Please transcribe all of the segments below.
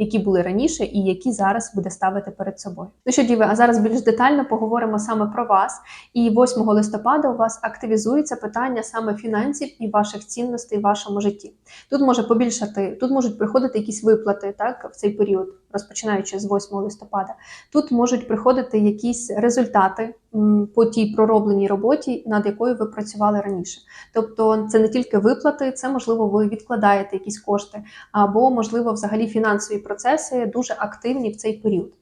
які були раніше, і які зараз буде ставити перед собою. Ну що, діви, а зараз більш детально поговоримо саме про вас. І 8 листопада у вас активізується питання саме фінансів і ваших цінностей в вашому житті. Тут може побільшати, тут можуть приходити якісь виплати так в цей період, розпочинаючи з 8 листопада. Тут можуть приходити якісь результати по тій проробленій роботі, над якою ви працювали раніше. Тобто, це не тільки виплати, це можливо, ви відкладаєте якісь кошти, або можливо, взагалі фінансові процеси дуже активні в цей період.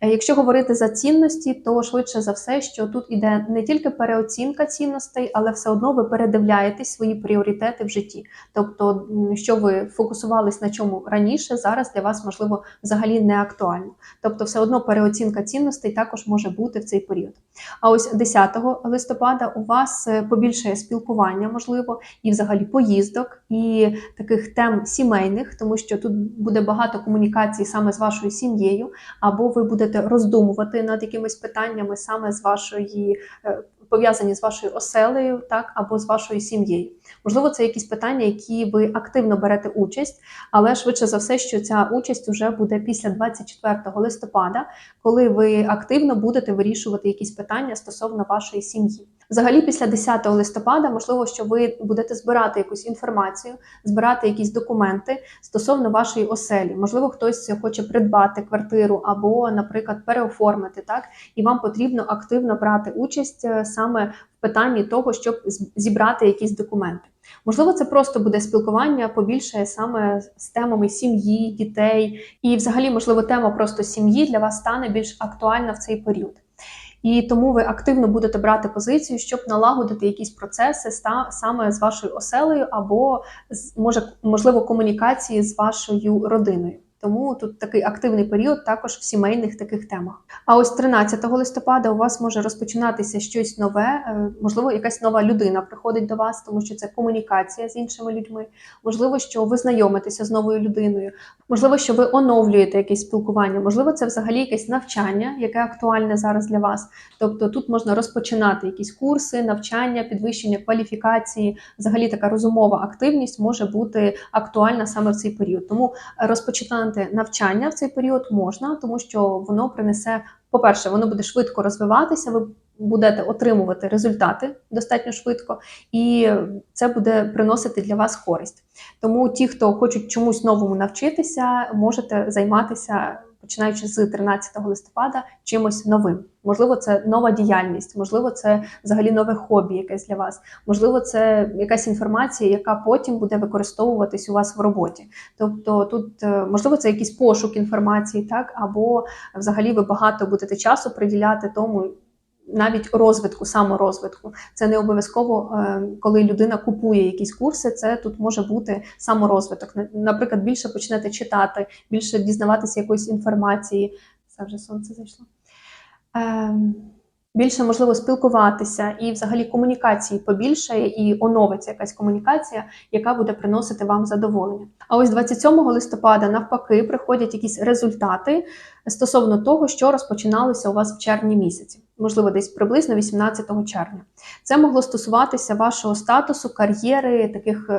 Е, Якщо говорити за цінності, то швидше за все, що тут іде не тільки переоцінка цінностей, але все одно ви передивляєтесь свої пріоритети в житті. Тобто, що ви фокусувались на чому раніше, зараз для вас можливо взагалі не актуально. Тобто, все одно переоцінка цінностей також може бути в цей період. А ось 10 листопада у вас е, побільшає спілкування, можливо, і взагалі поїздок, і таких тем сімейних, тому що тут буде багато комунікацій саме з вашою сім'єю, або ви будете роздумувати над якимись питаннями саме з вашої. е, Пов'язані з вашою оселею, так або з вашою сім'єю. Можливо, це якісь питання, які ви активно берете участь, але швидше за все, що ця участь вже буде після 24 листопада, коли ви активно будете вирішувати якісь питання стосовно вашої сім'ї. Взагалі, після 10 листопада, можливо, що ви будете збирати якусь інформацію, збирати якісь документи стосовно вашої оселі. Можливо, хтось хоче придбати квартиру або, наприклад, переоформити так, і вам потрібно активно брати участь е, саме в питанні того, щоб зібрати якісь документи. Можливо, це просто буде спілкування побільше саме з темами сім'ї, дітей, і, взагалі, можливо, тема просто сім'ї для вас стане більш актуальна в цей період. І тому ви активно будете брати позицію, щоб налагодити якісь процеси саме з вашою оселею, або з- може можливо комунікації з вашою родиною. Тому тут такий активний період також в сімейних таких темах. А ось 13 листопада у вас може розпочинатися щось нове, е, можливо, якась нова людина приходить до вас, тому що це комунікація з іншими людьми. Можливо, що ви знайомитеся з новою людиною. Можливо, що ви оновлюєте якесь спілкування. Можливо, це взагалі якесь навчання, яке актуальне зараз для вас. Тобто тут можна розпочинати якісь курси, навчання, підвищення кваліфікації. Взагалі така розумова активність може бути актуальна саме в цей період. Тому розпочинати навчання в цей період можна, тому що воно принесе, по-перше, воно буде швидко розвиватися. Ви будете отримувати результати достатньо швидко, і це буде приносити для вас користь. Тому ті, хто хочуть чомусь новому навчитися, можете займатися. Починаючи з 13 листопада чимось новим, можливо, це нова діяльність, можливо, це взагалі нове хобі, якесь для вас, можливо, це якась інформація, яка потім буде використовуватись у вас в роботі. Тобто, тут е, можливо це якийсь пошук інформації, так або взагалі ви багато будете часу приділяти тому. Навіть розвитку, саморозвитку, це не обов'язково, е, коли людина купує якісь курси. Це тут може бути саморозвиток. Наприклад, більше почнете читати, більше дізнаватися якоїсь інформації. Це вже сонце зайшло. Ем, більше можливо спілкуватися і взагалі комунікації побільшає, і оновиться якась комунікація, яка буде приносити вам задоволення. А ось 27 листопада, навпаки, приходять якісь результати стосовно того, що розпочиналося у вас в червні місяці. Можливо, десь приблизно 18 червня. Це могло стосуватися вашого статусу, кар'єри, таких,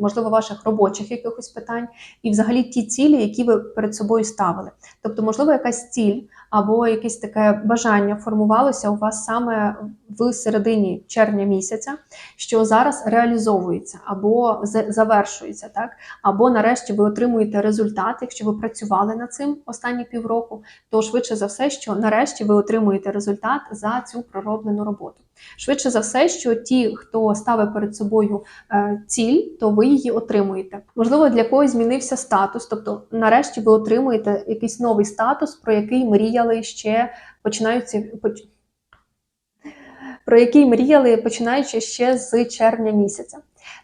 можливо, ваших робочих якихось питань, і взагалі ті цілі, які ви перед собою ставили. Тобто, можливо, якась ціль або якесь таке бажання формувалося у вас саме в середині червня місяця, що зараз реалізовується або завершується, так або нарешті ви отримуєте результат, якщо ви працювали над цим останні півроку, то швидше за все, що нарешті ви отримуєте результат за цю пророблену роботу. Швидше за все, що ті, хто ставить перед собою е, ціль, то ви її отримуєте. Можливо, для когось змінився статус, тобто, нарешті, ви отримуєте якийсь новий статус, про який мріяли ще починаються поч- про який мріяли починаючи ще з червня місяця.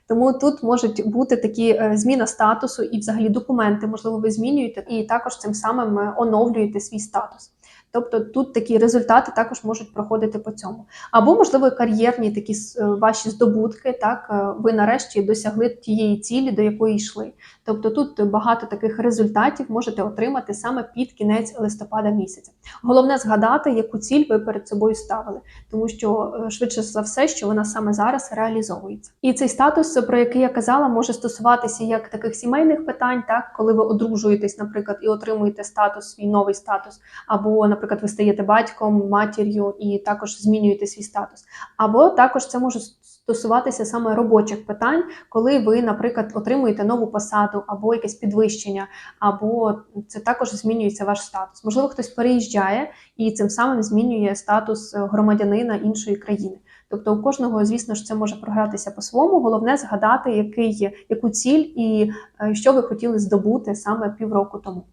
Тому тут можуть бути такі е, зміна статусу і взагалі документи, можливо, ви змінюєте, і також цим самим е, оновлюєте свій статус. Тобто тут такі результати також можуть проходити по цьому. Або, можливо, кар'єрні такі е, ваші здобутки, так е, ви нарешті досягли тієї цілі, до якої йшли. Тобто тут багато таких результатів можете отримати саме під кінець листопада місяця. Головне згадати, яку ціль ви перед собою ставили, тому що е, швидше за все, що вона саме зараз реалізовується. І цей статус, про який я казала, може стосуватися як таких сімейних питань, так коли ви одружуєтесь, наприклад, і отримуєте статус, свій новий статус, або, наприклад, ви стаєте батьком, матір'ю і також змінюєте свій статус. Або також це може стосуватися саме робочих питань, коли ви, наприклад, отримуєте нову посаду або якесь підвищення, або це також змінюється ваш статус. Можливо, хтось переїжджає і цим самим змінює статус е, громадянина іншої країни. Тобто у кожного, звісно ж, це може програтися по-своєму. Головне згадати, який, яку ціль і е, що ви хотіли здобути саме півроку тому.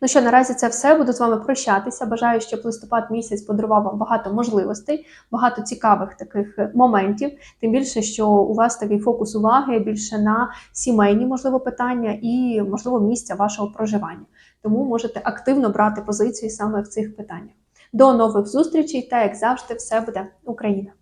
Ну що, наразі це все. Буду з вами прощатися. Бажаю, щоб листопад місяць подарував вам багато можливостей, багато цікавих таких е, моментів. Тим більше, що у вас такий фокус уваги більше на сімейні, можливо, питання і, можливо, місця вашого проживання. Тому можете активно брати позицію саме в цих питаннях. До нових зустрічей та як завжди, все буде Україна!